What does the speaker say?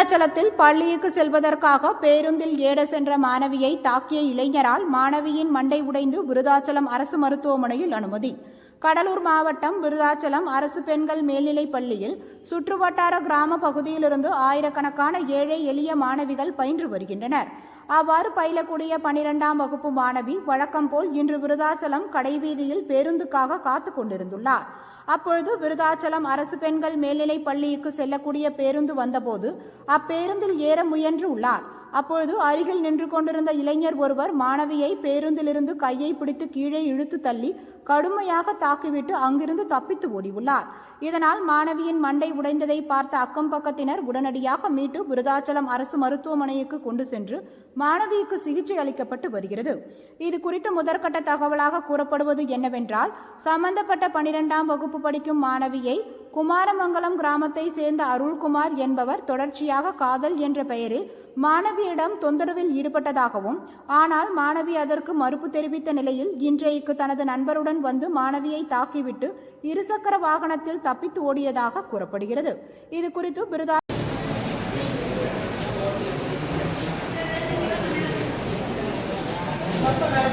விருதாச்சலத்தில் பள்ளிக்கு செல்வதற்காக பேருந்தில் ஏட சென்ற மாணவியை தாக்கிய இளைஞரால் மாணவியின் மண்டை உடைந்து விருதாச்சலம் அரசு மருத்துவமனையில் அனுமதி. கடலூர் மாவட்டம் விருதாச்சலம் அரசு பெண்கள் மேல்நிலைப் பள்ளியில் சுற்றுவட்டார கிராம பகுதியிலிருந்து ஆயிரக்கணக்கான ஏழை எளிய மாணவிகள் பயின்று வருகின்றனர். அவ்வாறு பயிலக்கூடிய பனிரெண்டாம் வகுப்பு மாணவி வழக்கம் போல் இன்று விருதாச்சலம் கடைவீதியில் பேருந்துக்காக காத்து கொண்டிருந்துள்ளார். அப்பொழுது விருதாச்சலம் அரசு பெண்கள் மேல்நிலைப் பள்ளிக்கு செல்லக்கூடிய பேருந்து வந்தபோது அப்பேருந்தில் ஏற முயன்று உள்ளார். அப்பொழுது அருகில் நின்று கொண்டிருந்த இளைஞர் ஒருவர் மாணவியை பேருந்திலிருந்து கையை பிடித்து கீழே இழுத்து தள்ளி கடுமையாக தாக்கிவிட்டு அங்கிருந்து தப்பித்து ஓடியுள்ளார். இதனால் மாணவியின் மண்டை உடைந்ததை பார்த்த அக்கம் பக்கத்தினர் உடனடியாக மீட்டு விருதாச்சலம் அரசு மருத்துவமனைக்கு கொண்டு சென்று மாணவிக்கு சிகிச்சை அளிக்கப்பட்டு வருகிறது. இது குறித்து முதற்கட்ட தகவலாக கூறப்படுவது என்னவென்றால் சம்பந்தப்பட்ட பனிரெண்டாம் வகுப்பு படிக்கும் மாணவியை குமாரமங்கலம் கிராமத்தை சேர்ந்த அருள்குமார் என்பவர் தொடர்ச்சியாக காதல் என்ற பெயரில் மாணவியிடம் தொந்தரவில் ஈடுபட்டதாகவும் ஆனால் மாணவி அதற்கு மறுப்பு தெரிவித்த நிலையில் இன்றைக்கு தனது நண்பருடன் வந்து மாணவியை தாக்கிவிட்டு இருசக்கர வாகனத்தில் தப்பித்து ஓடியதாக கூறப்படுகிறது இது குறித்து பிருதா Gracias.